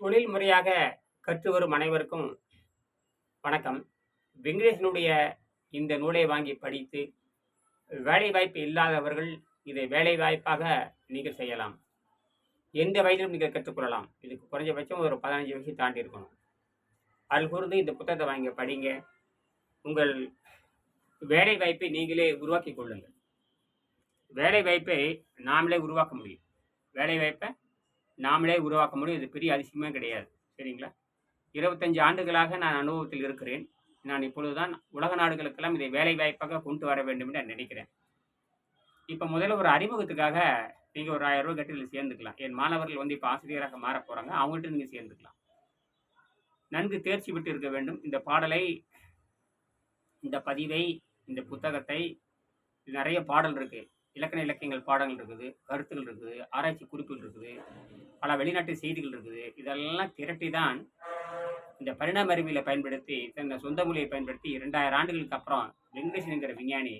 தொழில் முறையாக கற்று வரும் அனைவருக்கும் வணக்கம். வெங்கடேசனுடைய இந்த நூலை வாங்கி படித்து வேலை வாய்ப்பு இல்லாதவர்கள் இதை வேலை வாய்ப்பாக நீங்கள் செய்யலாம். எந்த வயதிலும் நீங்கள் கற்றுக்கொள்ளலாம். இதுக்கு குறைஞ்சபட்சம் ஒரு பதினஞ்சு வயசு தாண்டி இருக்கணும். அதில் கூர்ந்து இந்த புத்தகத்தை வாங்கி படிங்க. உங்கள் வேலை வாய்ப்பை நீங்களே உருவாக்கி கொள்ளுங்கள். வேலை வாய்ப்பை நாமளே உருவாக்க முடியும். வேலை வாய்ப்பை நாமளே உருவாக்க முடியும். இது பெரிய அதிசயமே கிடையாது. சரிங்களா? இருபத்தஞ்சு ஆண்டுகளாக நான் அனுபவத்தில் இருக்கிறேன். நான் இப்பொழுதுதான் உலக நாடுகளுக்கெல்லாம் இதை வேலை வாய்ப்பாக கொண்டு வர வேண்டும் என்று நான் நினைக்கிறேன். இப்போ முதல்ல ஒரு அறிமுகத்துக்காக நீங்கள் ஒரு ஆயிரம் ரூபாய் கட்டி இதில் சேர்ந்துக்கலாம். என் மாணவர்கள் வந்து இப்போ ஆசிரியராக மாற போகிறாங்க அவங்கள்ட்ட நீங்கள் சேர்ந்துக்கலாம். நன்கு தேர்ச்சி பெற்று இருக்க வேண்டும். இந்த பாடலை இந்த பதிவை இந்த புத்தகத்தை இது நிறைய பாடல் இருக்குது இலக்கண இலக்கியங்கள் பாடங்கள் இருக்குது கருத்துகள் இருக்குது ஆராய்ச்சி குறிப்புகள் இருக்குது. பல வெளிநாட்டு செய்திகள் இருக்குது. இதெல்லாம் திரட்டி தான் இந்த பரிணாம அறிவியலை பயன்படுத்தி தன் சொந்த மொழியை பயன்படுத்தி இரண்டாயிரம் ஆண்டுகளுக்கு அப்புறம் வெங்கடேசன்ங்கிற விஞ்ஞானி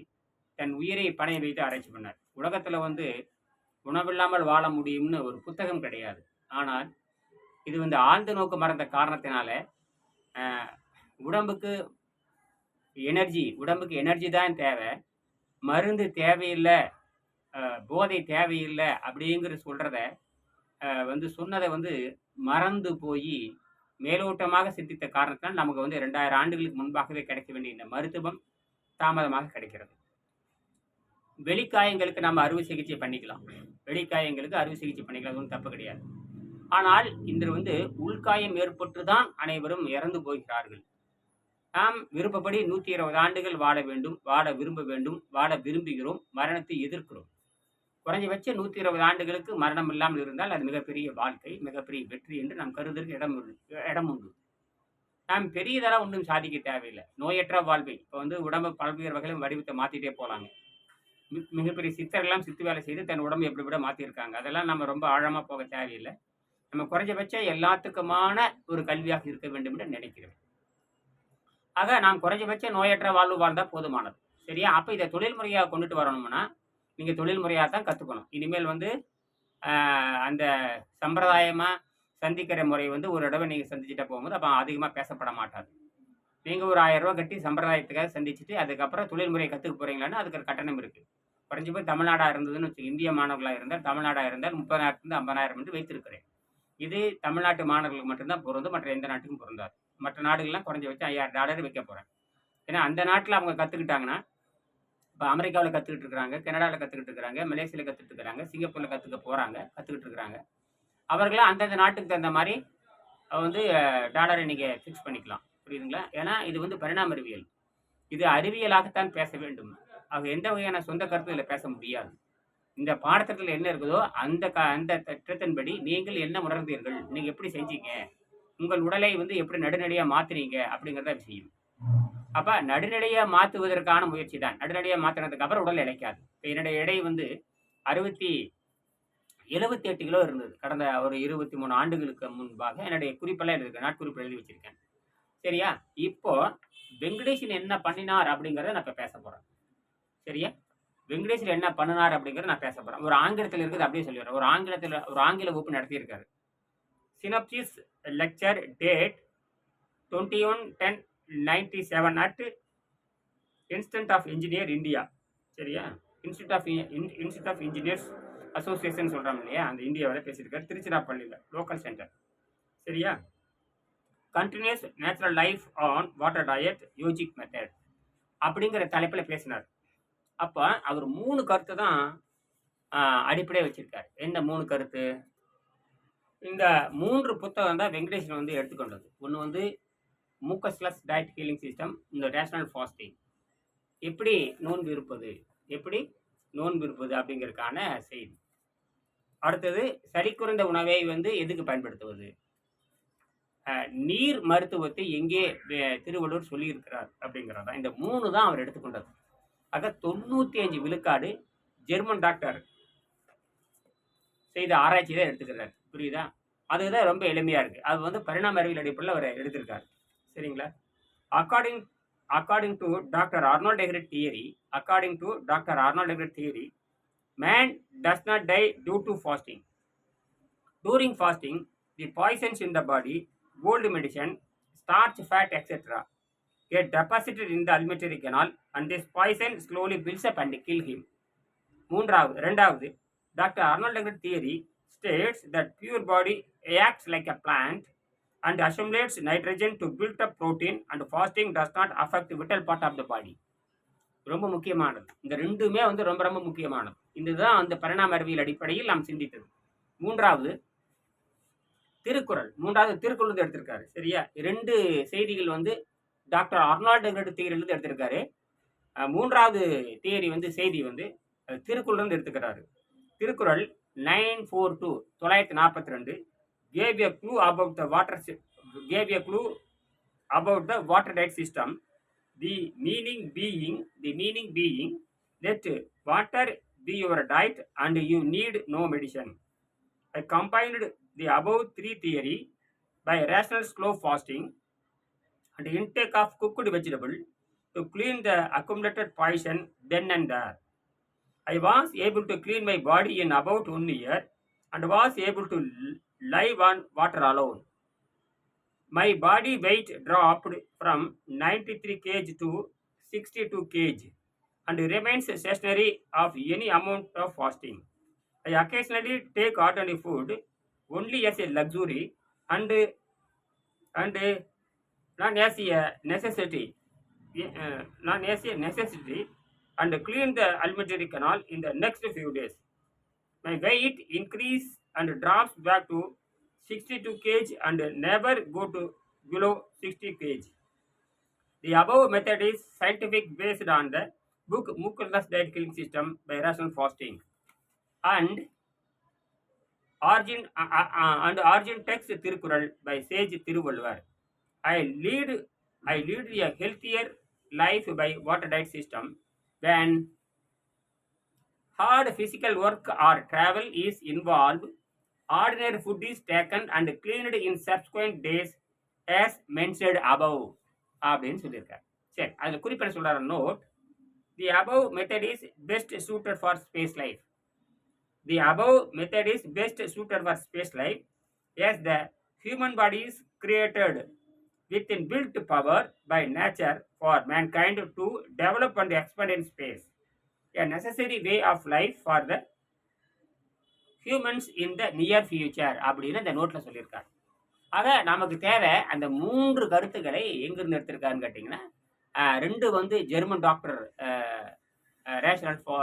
தன் உயிரை பணைய வைத்து ஆராய்ச்சி பண்ணார். உலகத்தில் வந்து உணவில்லாமல் வாழ முடியும்னு ஒரு புத்தகம் கிடையாது. ஆனால் இது வந்து ஆழ்ந்த நோக்கு மறந்த காரணத்தினால உடம்புக்கு எனர்ஜி உடம்புக்கு எனர்ஜி தான் தேவை. மருந்து தேவையில்லை போதை தேவையில்லை அப்படிங்கிற சொல்கிறத வந்து சொன்னதை வந்து மறந்து போய் மேலோட்டமாக சிந்தித்த காரணத்தினால் நமக்கு வந்து ரெண்டாயிரம் ஆண்டுகளுக்கு முன்பாகவே கிடைக்க வேண்டிய இந்த மருத்துவம் தாமதமாக கிடைக்கிறது. வெளிக்காயங்களுக்கு நம்ம அறுவை சிகிச்சை பண்ணிக்கலாம். வெளிக்காயங்களுக்கு அறுவை சிகிச்சை பண்ணிக்கலாம் அதுவும் ஒன்றும் தப்பு கிடையாது. ஆனால் இன்று வந்து உள்காயம் ஏற்பட்டு தான் அனைவரும் இறந்து போகிறார்கள். நாம் விருப்பப்படி நூற்றி இருபது ஆண்டுகள் வாழ வேண்டும் வாழ விரும்ப வேண்டும் வாழ விரும்புகிறோம் மரணத்தை எதிர்க்கிறோம். குறைஞ்சபட்ச நூற்றி இருபது ஆண்டுகளுக்கு மரணம் இல்லாமல் இருந்தால் அது மிகப்பெரிய வாழ்க்கை மிகப்பெரிய வெற்றி என்று நாம் கருதற்கு இடம் உண்டு இடம் உண்டு. நாம் பெரியதெல்லாம் ஒன்றும் சாதிக்க தேவையில்லை. நோயற்ற வாழ்வை இப்போ வந்து உடம்பு பல்வேறு வகையிலும் வடிவத்தை மாற்றிட்டே போகலாங்க மிகப்பெரிய சித்தர்கள்லாம் சித்து வேலை செய்து தன் உடம்பு எப்படி விட மாற்றிருக்காங்க அதெல்லாம் நம்ம ரொம்ப ஆழமாக போக தேவையில்லை. நம்ம குறைஞ்சபட்சம் எல்லாத்துக்குமான ஒரு கல்வியாக இருக்க வேண்டும் என்று நினைக்கிறேன். ஆக நாம் குறைஞ்சபட்ச நோயற்ற வாழ்வு வாழ்ந்தால் போதுமானது. சரியா? அப்போ இதை தொழில் முறையாக கொண்டுட்டு வரணும்னா நீங்கள் தொழில் முறையாக தான் கற்றுக்கணும் இனிமேல் வந்து அந்த சம்பிரதாயமாக சந்திக்கிற முறை வந்து ஒரு தடவை நீங்கள் சந்திச்சுட்டு போகும்போது அப்போ அதிகமாக பேசப்பட மாட்டாது. நீங்கள் ஒரு ஆயிரம் ரூபா கட்டி சம்பிரதாயத்துக்காக சந்திச்சுட்டு அதுக்கப்புறம் தொழில் முறையை கற்றுக்க போகிறீங்களான்னு அதுக்கு ஒரு கட்டணம் இருக்குது குறைஞ்சி போய் தமிழ்நாடாக இருந்ததுன்னு வச்சு இந்திய மாணவர்களாக இருந்தால் தமிழ்நாடாக இருந்தால் முப்பதாயிரத்துலேருந்து ஐம்பதாயிரம் என்று வைத்திருக்கிறேன். இது தமிழ்நாட்டு மாணவர்களுக்கு மட்டும்தான் பொருந்தும் மற்ற எந்த நாட்டுக்கும் பொருந்தாது. மற்ற நாடுகள்லாம் வச்சு ஐயாயிரம் டாலர் வைக்க போகிறேன் ஏன்னா அந்த நாட்டில் அவங்க கற்றுக்கிட்டாங்கன்னா இப்போ அமெரிக்காவில் கற்றுக்கிட்டு இருக்கிறாங்க கனடாவில் கற்றுக்கிட்டு இருக்கிறாங்க மலேசியாவில் கற்றுட்டு இருக்கிறாங்க சிங்கப்பூரில் கற்றுக்க போகிறாங்க கற்றுக்கிட்டு இருக்கிறாங்க அவர்களாம் அந்தந்த நாட்டுக்கு தகுந்த மாதிரி வந்து டாலரை நீங்கள் ஃபிக்ஸ் பண்ணிக்கலாம். புரியுதுங்களா? ஏன்னா இது வந்து பரிணாம அறிவியல் இது அறிவியலாகத்தான் பேச வேண்டும். ஆக எந்த வகையான சொந்த கருத்து இதில் பேச முடியாது. இந்த பாடத்திட்டத்தில் என்ன இருக்குதோ அந்த க அந்த திட்டத்தின்படி நீங்கள் என்ன உணர்ந்தீர்கள்? நீங்கள் எப்படி செஞ்சீங்க? உங்கள் உடலை வந்து எப்படி நடுநடையாக மாற்றுறீங்க அப்படிங்கிறத விஷயம். அப்போ நடுநடையாக மாற்றுவதற்கான முயற்சி தான் நடுநடையாக மாற்றினதுக்கு அப்புறம் உடல் இழைக்காது. இப்போ என்னுடைய எடை வந்து அறுபத்தி எழுபத்தி எட்டு கிலோ இருந்தது. கடந்த ஒரு இருபத்தி மூணு ஆண்டுகளுக்கு முன்பாக என்னுடைய குறிப்பெல்லாம் எழுதிருக்கேன் நாட்குறிப்பு எழுதி வச்சிருக்கேன். சரியா? இப்போ வெங்கடேஷன் என்ன பண்ணினார் அப்படிங்கிறத நான் இப்போ பேச போகிறேன் சரியா? வெங்கடேஷன் என்ன பண்ணினார் அப்படிங்கிறத நான் பேச போகிறேன் ஒரு ஆங்கிலத்தில் இருக்குது அப்படியே சொல்லிடுறேன். ஒரு ஆங்கிலத்தில் ஒரு ஆங்கில வகுப்பு நடத்தியிருக்காரு. Synopsis lecture date twenty one ten ninety seven at instant of engineer India சரியா? Institute of institute of engineers association சொல்கிறாங்க இல்லையா? அந்த இந்தியாவில் பேசியிருக்காரு திருச்சிராப்பள்ளியில் லோக்கல் சென்டர் சரியா? Continuous natural life on water diet yogic method அப்படிங்கிற தலைப்பில் பேசினார். அப்போ அவர் மூணு கருத்து தான் அடிப்படையாக வச்சுருக்கார். எந்த மூணு கருத்து? இந்த மூன்று புத்தகம் தான் வெங்கடேஷன் வந்து எடுத்துக்கொண்டது. ஒன்று வந்து மூக்கஸ்லஸ் டயட் ஹீலிங் சிஸ்டம் இந்த ரேஷனல் ஃபாஸ்டிங் எப்படி நோன்பு இருப்பது? எப்படி நோன்பு இருப்பது அப்படிங்கிறதுக்கான செய்தி அடுத்தது சரி குறைந்த உணவை வந்து எதுக்கு பயன்படுத்துவது? நீர் மருத்துவத்தை எங்கே திருவள்ளூர் திருவள்ளுவர் சொல்லியிருக்கிறார் அப்படிங்கிறது தான் இந்த மூணு தான் அவர் எடுத்துக்கொண்டது. ஆக தொண்ணூற்றி அஞ்சு விழுக்காடு ஜெர்மன் டாக்டர் செய்த ஆராய்ச்சி தான் எடுத்துக்கிறார். புரியுதா? அதுதான் ரொம்ப எளிமையாக இருக்குது அது வந்து பரிணாம அறிவியல் அடிப்படையில் அவர் எடுத்திருக்காரு. சரிங்களா according according to doctor Arnold Ehret theory according to doctor Arnold Ehret theory man does not die due to fasting. During fasting, the poisons in the body, old medicine, starch, fat, etc. get deposited in the alimentary canal and this poison slowly builds up and kill him. மூன்றாவது ரெண்டாவது doctor Arnold theory states that pure body acts like a plant and assimilates nitrogen to build up protein and fasting does not affect vital part of the body. ரொம்ப முக்கியமானது. இந்த ரெண்டுமே வந்து ரொம்ப ரொம்ப முக்கியமானது. இதுதான் அந்த பரிணாம அறிவியல் அடிப்படையில் நாம் சிந்தித்தது. மூன்றாவது திருக்குறள். மூன்றாவது திருக்குறள் எடுத்திருக்காரு. சரியா? ரெண்டு செய்திகள் வந்து டாக்டர் அர்னால்டு தியரிலிருந்து எடுத்திருக்காரு. மூன்றாவது தேரி வந்து செய்தி வந்து திருக்குறள் இருந்து எடுத்துக்கிறாரு. திருக்குறள் நைன் ஃபோர் டூ தொள்ளாயிரத்தி நாற்பத்தி ரெண்டு gave a clue about the water gave a clue about the water diet system. The meaning being the meaning being that water be your diet and you need no medicine. I combined the above three theory by rational slow fasting and intake of cooked vegetable to clean the accumulated poison then and there. I was able to clean my body in about one year and was able to live on water alone. My body weight dropped from 93 kg to 62 kg and remains stationary of any amount of fasting. I occasionally take ordinary food only as a luxury and and not as a necessity. Uh, not as a necessity and clean the alimentary canal in the next few days. My weight increase and drops back to 62 kg and never go to below 60 kg. The above method is scientific based on the book Mukunda's Diet Killing System by Rational Fasting and Origin uh, uh, uh, and Origin Text Tirukural by Sage Tiruvalvar. I lead I lead a healthier life by water diet system when hard physical work or travel is involved Ordinary food is taken and cleaned in subsequent days as mentioned above. அப்படின்னு சொல்லியிருக்காரு சரி அதில் குறிப்பிட சொல்றாரு note the above method is best suited for space life the above method is best suited for space life as the human body is created with inbuilt power by nature for mankind to develop and expand in space. A necessary way of life for the humans in the near future அப்படின்னு இந்த நோட்டில் சொல்லியிருக்காரு. ஆக நமக்கு தேவை அந்த மூன்று கருத்துக்களை எங்கிருந்து எடுத்திருக்காருன்னு கேட்டிங்கன்னா ரெண்டு வந்து ஜெர்மன் டாக்டர் ரேஷனல் ஃபா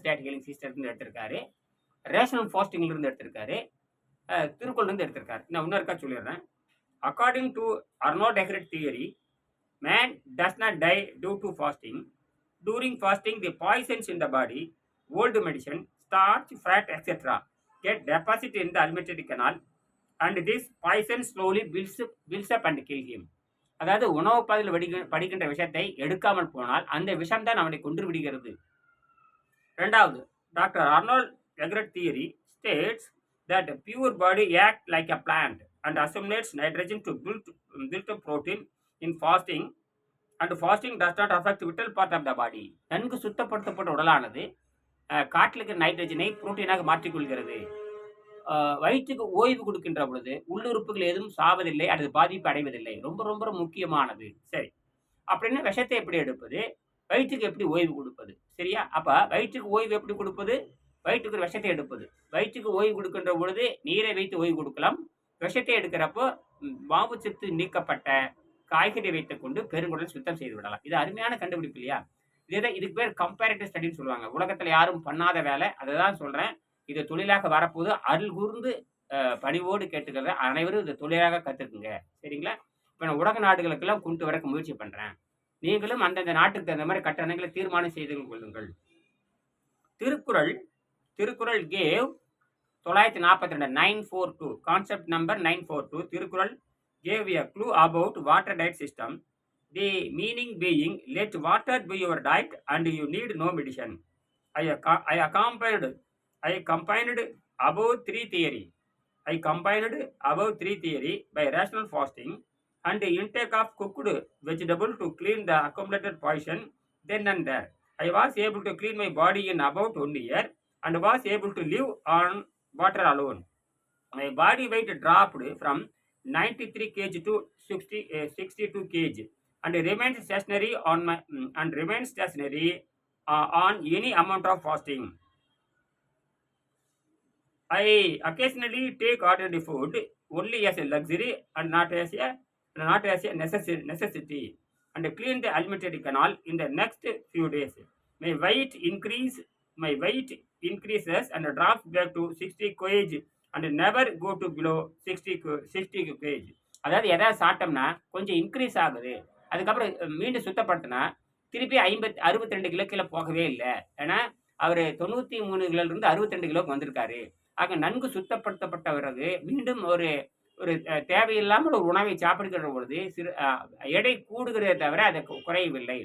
டேட் ஹீலிங் சிஸ்டர்லேருந்து எடுத்திருக்காரு. ரேஷனல் ஃபாஸ்டிங்லேருந்து எடுத்திருக்காரு. ஆஹ், எடுத்திருக்காரு. நான் இன்னொருக்கா சொல்லிடுறேன். According to Arnold Egret theory man does not die due to fasting during fasting the poisons in the body old medicine starch, fat, etc. get deposited in the alimentary canal and this poison slowly builds, builds up and kill him. அதாவது உணவு பாதையில் வடி படிக்கின்ற விஷயத்தை எடுக்காமல் போனால் அந்த விஷயம் தான் நம்மளை கொன்று விடுகிறது ரெண்டாவது doctor Arnold Ehret theory states that pure body act like a plant and assimilates nitrogen to build build protein in fasting and fasting does not affect vital part of the body நன்கு சுத்தப்படுத்தப்பட்ட உடலானது அஹ், இருக்கிற நைட்ரஜனை புரோட்டீனாக மாற்றிக்கொள்கிறது. வயிற்றுக்கு ஓய்வு கொடுக்கின்ற பொழுது உள்ளுறுப்புகள் எதுவும் சாவதில்லை அல்லது பாதிப்பு அடைவதில்லை. ரொம்ப ரொம்ப முக்கியமானது. சரி. அப்படின்னா விஷத்தை எப்படி எடுப்பது? வயிற்றுக்கு எப்படி ஓய்வு கொடுப்பது? சரியா? அப்போ வயிற்றுக்கு ஓய்வு எப்படி கொடுப்பது? வயிற்றுக்கு ஒரு விஷத்தை எடுப்பது. வயிற்றுக்கு ஓய்வு கொடுக்கின்ற பொழுது நீரை வைத்து ஓய்வு கொடுக்கலாம். விஷத்தை எடுக்கிறப்போ மாவு மாவுச்சத்து நீக்கப்பட்ட காய்கறி வைத்துக்கொண்டு பெருங்குடல் சுத்தம் செய்து விடலாம். இது அருமையான கண்டுபிடிப்பு இல்லையா? இதுதான் இதுக்கு பேர் கம்பேரிட்டிவ் ஸ்டடின்னு சொல்லுவாங்க. உலகத்துல யாரும் பண்ணாத வேலை. அதை தான் சொல்றேன். இது தொழிலாக வரப்போது அருள் கூர்ந்து பணிவோடு கேட்டுக்கிறத. அனைவரும் இது தொழிலாக கத்துக்குங்க. சரிங்களா? இப்போ நான் உலக நாடுகளுக்கெல்லாம் கொண்டு வரக்கு முயற்சி பண்றேன். நீங்களும் அந்தந்த நாட்டுக்கு தகுந்த மாதிரி கட்டணங்களை தீர்மானம் செய்து கொள்ளுங்கள். திருக்குறள் திருக்குறள் கேவ் தொள்ளாயிரத்தி நாற்பத்தி ரெண்டு nine four two concept number nine four two Thirukkural gave a clue about water diet system The meaning being, let water be your diet and you need no medicine. I, I accompanied, I combined above three theory. I combined above three theory by rational fasting and the intake of cooked vegetable to clean the accumulated poison then and there. I was able to clean my body in about one year and was able to live on water alone. My body weight dropped from 93 kg to 60, uh, 62 kg. And remains stationary on my and remains stationary uh, on any amount of fasting. I occasionally take ordinary food only as a luxury and not as a not as a necessity, necessity and clean the alimentary canal in the next few days. My weight increase my weight increases and drops back to 60 kg and never go to below 60 60 kg. அதாவது எதாவது சாப்பிட்டோம்னா கொஞ்சம் increase ஆகுது அதுக்கப்புறம் மீண்டும் சுத்தப்படுத்தினா திருப்பி ஐம்பத்தி அறுபத்தி ரெண்டு கிலோ கீழே போகவே இல்லை. ஏன்னா அவர் தொண்ணூற்றி மூணு கிலோலேருந்து அறுபத்தி ரெண்டு கிலோக்கு வந்திருக்காரு. ஆக நன்கு சுத்தப்படுத்தப்பட்ட பிறகு மீண்டும் ஒரு ஒரு தேவையில்லாமல் ஒரு உணவை சாப்பிடுகிற பொழுது சிறு எடை கூடுகிறதே தவிர அதை குறையவில்லை.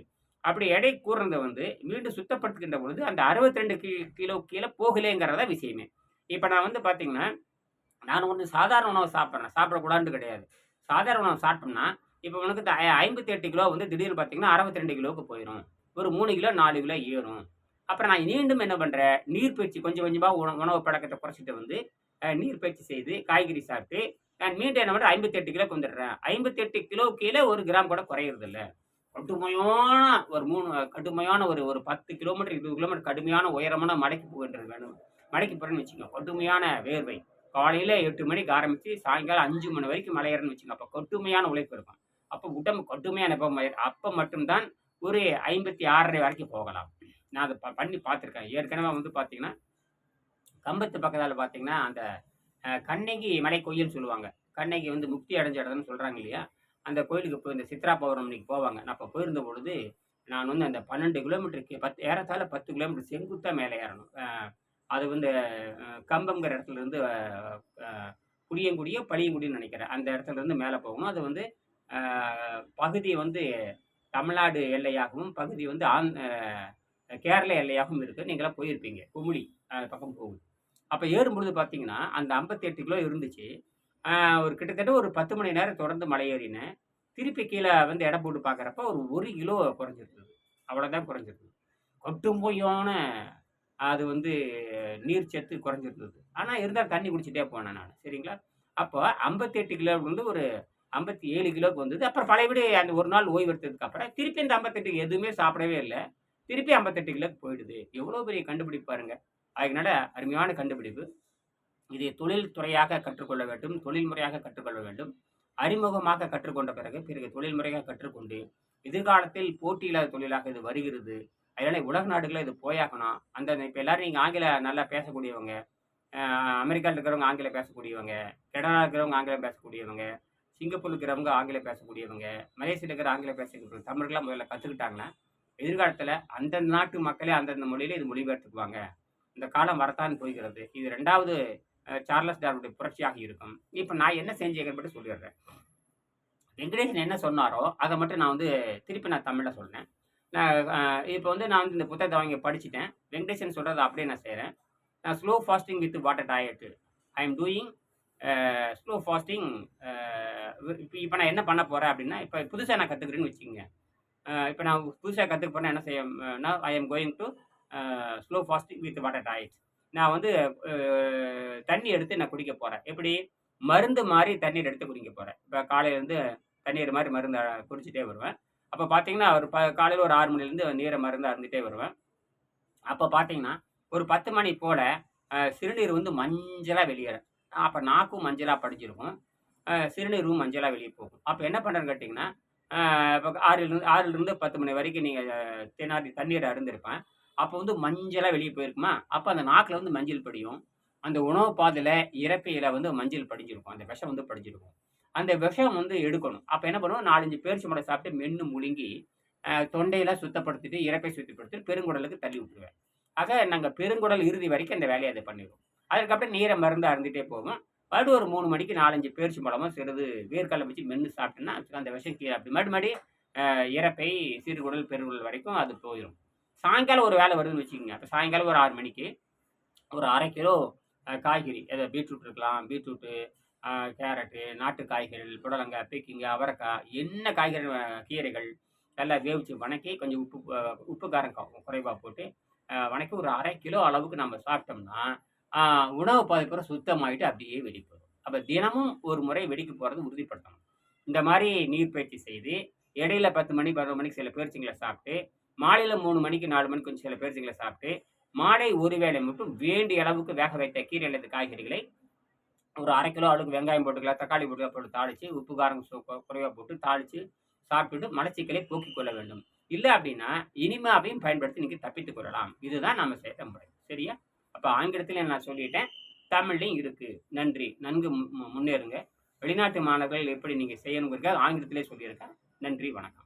அப்படி எடை கூடுறத வந்து மீண்டும் சுத்தப்படுத்துகின்ற பொழுது அந்த அறுபத்தி ரெண்டு கி கிலோ கீழே போகலேங்கிறத விஷயமே. இப்போ நான் வந்து பார்த்தீங்கன்னா நான் ஒன்று சாதாரண உணவு சாப்பிட்றேன். சாப்பிடக்கூடாதுன்னு கிடையாது. சாதாரண உணவு சாப்பிட்டோம்னா இப்போ உனக்கு ஐம்பத்தி எட்டு கிலோ வந்து திடீர்னு பார்த்தீங்கன்னா அறுபத்தி ரெண்டு கிலோவுக்கு போயிடும் ஒரு மூணு கிலோ நாலு கிலோ ஏறும். அப்புறம் நான் மீண்டும் என்ன பண்ணுறேன் நீர்ப்பயிற்சி கொஞ்சம் கொஞ்சமாக உணவு உணவு பழக்கத்தை குறைச்சிட்டு வந்து நீர் நீர்ப்பயிற்சி செய்து காய்கறி சாப்பிட்டு நான் மீண்டும் என்ன பண்ணுறேன் ஐம்பத்தி எட்டு கொண்டுடுறேன். வந்துடுறேன் ஐம்பத்தி எட்டு கிலோ கீழே ஒரு கிராம் கூட குறையிறது இல்ல கடுமையான ஒரு மூணு கடுமையான ஒரு ஒரு பத்து கிலோமீட்டர் இருபது கிலோமீட்டர் கடுமையான உயரமான மலைக்கு போகின்றது வேணும். மடக்கி போகிறேன்னு வச்சுக்கோங்க. கடுமையான வேர்வை. காலையில் எட்டு மணிக்கு ஆரம்பித்து சாயங்காலம் அஞ்சு மணி வரைக்கும் மலையேறன்னு வச்சுக்கோங்க. அப்போ கடுமையான உழைப்பு இருக்கும். அப்போ உடம்பு கடுமையான வெப்பம் அப்போ மட்டும்தான் ஒரு ஐம்பத்தி ஆறரை வரைக்கும் போகலாம். நான் அதை ப- பண்ணி பார்த்துருக்கேன். ஏற்கனவே வந்து பார்த்தீங்கன்னா கம்பத்து பக்கத்தால் பார்த்தீங்கன்னா அந்த கண்ணகி மலை கோயில்னு சொல்லுவாங்க. கண்ணகி வந்து முக்தி அடைஞ்ச இடம்னு சொல்கிறாங்க இல்லையா? அந்த கோயிலுக்கு போய் இந்த சித்ரா பௌர்ணமிக்கு போவாங்க. நான் அப்போ போயிருந்த பொழுது நான் வந்து அந்த பன்னெண்டு கிலோமீட்டருக்கு பத்து ஏறத்தால பத்து கிலோமீட்டர் செங்குத்தாக மேலே ஏறணும். அது வந்து கம்பங்கிற இடத்துல இருந்து அஹ், புளியங்குடியோ நினைக்கிறேன். அந்த இடத்துல இருந்து மேலே போகணும். அது வந்து பகுதி வந்து தமிழ்நாடு எல்லையாகவும் பகுதி வந்து ஆந் கேரள எல்லையாகவும் இருக்குது நீங்களாம் போயிருப்பீங்க. குமுளி பக்கம் போகும் அப்போ ஏறும்பொழுது பார்த்தீங்கன்னா அந்த ஐம்பத்தி எட்டு கிலோ இருந்துச்சு. ஒரு கிட்டத்தட்ட ஒரு பத்து மணி நேரம் தொடர்ந்து மலை ஏறினேன். திருப்பி கீழே வந்து எடை போட்டு பார்க்குறப்ப ஒரு ஒரு கிலோ குறைஞ்சிருந்தது. அவ்வளோதான் குறைஞ்சிருந்தது. கொட்டும்போயான அது வந்து நீர் சத்து குறைஞ்சிருந்தது. ஆனால் இருந்தால் தண்ணி குடிச்சிட்டே போனேன் நான். சரிங்களா? அப்போ ஐம்பத்தெட்டு கிலோ வந்து ஒரு ஐம்பத்தி ஏழு கிலோக்கு வந்தது. அப்புறம் பழையபடி அந்த ஒரு நாள் ஓய்வு எடுத்ததுக்கு அப்புறம் திருப்பி இந்த ஐம்பத்தெட்டுக்கு எதுவுமே சாப்பிடவே இல்லை. திருப்பி ஐம்பத்தெட்டு கிலோக்கு போயிடுது. எவ்வளோ பெரிய கண்டுபிடிப்பு பாருங்க. அதனால அருமையான கண்டுபிடிப்பு. இதை தொழில் துறையாக கற்றுக்கொள்ள வேண்டும். தொழில் முறையாக கற்றுக்கொள்ள வேண்டும். அறிமுகமாக கற்றுக்கொண்ட பிறகு பிறகு தொழில் முறையாக கற்றுக்கொண்டு எதிர்காலத்தில் போட்டியில்லாத தொழிலாக இது வருகிறது. அதனால உலக நாடுகளில் இது போயாகணும் அந்த இப்போ எல்லாரும் நீங்கள் ஆங்கில நல்லா பேசக்கூடியவங்க அமெரிக்காவில் இருக்கிறவங்க ஆங்கிலம் பேசக்கூடியவங்க கனடா இருக்கிறவங்க ஆங்கிலம் பேசக்கூடியவங்க சிங்கப்பூர் இருக்கிறவங்க ஆங்கிலம் பேசக்கூடியவங்க மலேசியில் இருக்கிற ஆங்கிலம் பேசக்கூடிய தமிழ்லாம் முதல்ல கற்றுக்கிட்டாங்கன்னா எதிர்காலத்தில் அந்தந்த நாட்டு மக்களே அந்தந்த மொழியில் இது மொழிபெயர்த்துக்குவாங்க. இந்த காலம் வரத்தான் போய்கிறது இது ரெண்டாவது சார்லஸ் டார்வுடைய புரட்சியாக இருக்கும். இப்போ நான் என்ன செஞ்சேங்கிறத மட்டும் சொல்லிடுறேன். வெங்கடேசன் என்ன சொன்னாரோ அதை மட்டும் நான் வந்து திருப்பி நான் தமிழில் சொன்னேன் நான் இப்போ வந்து நான் வந்து இந்த புத்தகத்தை வாங்கி படிச்சுட்டேன். வெங்கடேசன் சொல்கிறத அப்படியே நான் செய்கிறேன் நான் slow fasting with water diet I am doing slow fasting இப்போ இப்போ நான் என்ன பண்ண போகிறேன் அப்படின்னா இப்போ புதுசாக நான் கற்றுக்கிறேன்னு வச்சுக்கோங்க. இப்போ நான் புதுசாக கற்றுக்க போனால் என்ன செய்யணும்னா I am going to slow fasting with water diet நான் வந்து தண்ணி எடுத்து நான் குடிக்க போகிறேன் எப்படி? மருந்து மாதிரி தண்ணீர் எடுத்து குடிக்க போகிறேன் இப்போ காலையிலேருந்து தண்ணீர் மாதிரி மருந்து குடிச்சிட்டே வருவேன். அப்போ பார்த்தீங்கன்னா ஒரு ப காலையில் ஒரு ஆறு மணிலேருந்து நீரை மருந்து அருந்துகிட்டே வருவேன். அப்போ பார்த்தீங்கன்னா ஒரு பத்து மணி போல் சிறுநீர் வந்து மஞ்சளாக வெளியேறும். அப்போ நாக்கும் மஞ்சளாக படிஞ்சிருக்கும். சிறுநீர் ரூம் மஞ்சளாக வெளியே போகும். அப்போ என்ன பண்ணுறேன்னு கேட்டிங்கன்னா இப்போ ஆறிலிருந்து ஆறிலிருந்து பத்து மணி வரைக்கும் நீங்கள் தினாடி தண்ணீரை அருந்திருப்பேன். அப்போ வந்து மஞ்சளாக வெளியே போயிருக்குமா? அப்போ அந்த நாக்கில் வந்து மஞ்சள் படியும். அந்த உணவு பாதையில் இறப்பையில் வந்து மஞ்சள் படிஞ்சிருக்கும். அந்த விஷம் வந்து படிஞ்சிருக்கும். அந்த விஷம் வந்து எடுக்கணும். அப்போ என்ன பண்ணுவோம்? நாலஞ்சு பேரிச்சி மடை சாப்பிட்டு மென்று முழுங்கி தொண்டையெல்லாம் சுத்தப்படுத்திட்டு இறப்பை சுத்தப்படுத்திட்டு பெருங்குடலுக்கு தள்ளி விட்டுருவேன். ஆக நாங்கள் பெருங்குடல் இறுதி வரைக்கும் அந்த வேலையை அதை பண்ணிடுவோம் அதுக்கப்புறம் நீரை மருந்து அருந்துட்டே போகும். மறுபடியும் ஒரு மூணு மணிக்கு நாலஞ்சு பேரிச்சி பழமும் சிறிது வேர்க்கடலை வச்சு மென்று சாப்பிட்டோன்னா அந்த விஷம் கீழே அப்படி. மறுபடி இறப்பை சிறுகுடல் பெருகுடல் வரைக்கும் அது போயிடும் சாயங்காலம் ஒரு வேலை வருதுன்னு வச்சுக்கோங்க. அப்போ சாயங்காலம் ஒரு ஆறு மணிக்கு ஒரு அரை கிலோ காய்கறி அதை பீட்ரூட் இருக்கலாம். பீட்ரூட்டு கேரட்டு நாட்டு காய்கறிகள் புடலங்காய் பீக்கிங்க அவரைக்காய் என்ன காய்கறி கீரைகள் நல்லா வேவிச்சு வணக்கி கொஞ்சம் உப்பு உப்பு காரம் குறைவாக போட்டு வணக்கி ஒரு அரை கிலோ அளவுக்கு நம்ம சாப்பிட்டோம்னா உணவு பாதைப்புற சுத்தமாகிட்டு அப்படியே வெடிப்படும். அப்போ தினமும் ஒரு முறை வெடிக்க போகிறது உறுதிப்படுத்தணும். இந்த மாதிரி நீர்ப்பயிற்சி செய்து இடையில பத்து மணி பதினொரு மணிக்கு சில பேர்ச்சிங்களை சாப்பிட்டு மாலையில் மூணு மணிக்கு நாலு மணிக்கு கொஞ்சம் சில பேர்ச்சிங்களை சாப்பிட்டு மாலை ஒரு வேளை மட்டும் வேண்டிய அளவுக்கு வேக வைத்த கீரை அல்லது காய்கறிகளை ஒரு அரை கிலோ அளவுக்கு வெங்காயம் போட்டுக்கலாம் தக்காளி போட்டு போட்டு தாளித்து உப்பு காரம் குறைவாக குறைவா போட்டு தாளித்து சாப்பிட்டுட்டு மலச்சிக்கலை போக்கிக் கொள்ள வேண்டும். இல்லை அப்படின்னா இனிமாவையும் பயன்படுத்தி நீங்கள் தப்பித்துக் கொள்ளலாம். இதுதான் நம்ம செய்த முறை. சரியா? அப்போ ஆங்கிலத்தில் நான் சொல்லிட்டேன். தமிழ்லையும் இருக்கு. நன்றி. நன்கு மு- முன்னேறுங்க. வெளிநாட்டு மாணவர்கள் எப்படி நீங்கள் செய்யணுங்கிறதுக்காக ஆங்கிலத்திலே சொல்லியிருக்கேன். நன்றி. வணக்கம்.